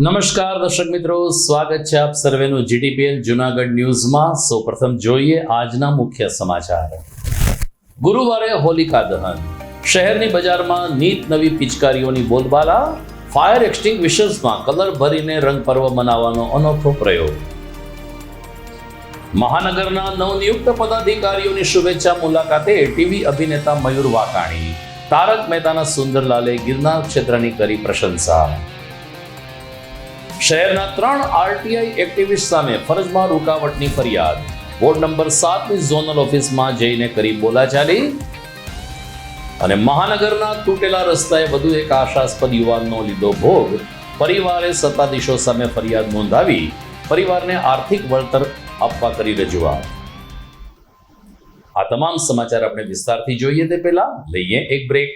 નમસ્કાર દર્શક મિત્રો, સ્વાગત છે આપ સર્વેનું જીટીપીએલ જુનાગઢ ન્યૂઝમાં. સૌપ્રથમ જોઈએ આજના મુખ્ય સમાચાર. ગુરુવારે હોલિકા દહન. શહેરની બજારમાં નીત નવી પિચકારીઓની બોલબાલા. ફાયર એક્સટિંગ્વિશર્સમાં કલર ભરીને રંગ પર્વ મનાવવાનો અનોખો પ્રયોગ. મહાનગરના નવનિયુક્ત પદાધિકારીઓની શુભેચ્છા મુલાકાતે ટીવી અભિનેતા મયુર વાકાણી તારક મહેતાના સુંદરલાલે ગિરનાર ક્ષેત્રની કરી પ્રશંસા. શહેરના ત્રણ આરટીઆઈ એક્ટિવિસ્ટ સામે ફરજમાં રૂકાવટની ફરિયાદ. વોર્ડ નંબર સાતની ઝોનલ ઓફિસમાં જઈને કરી બોલાચાલી. અને મહાનગરના તૂટેલા રસ્તાએ વધુ એક આશાસ્પદ યુવાનનો લીધો ભોગ. પરિવારે સત્તાધીશો સામે ફરિયાદ નોંધાવી પરિવારને આર્થિક વળતર આપવા કરી રજૂઆત. આ તમામ સમાચાર આપણે વિસ્તારથી જોઈએ તે પહેલા લઈએ એક બ્રેક.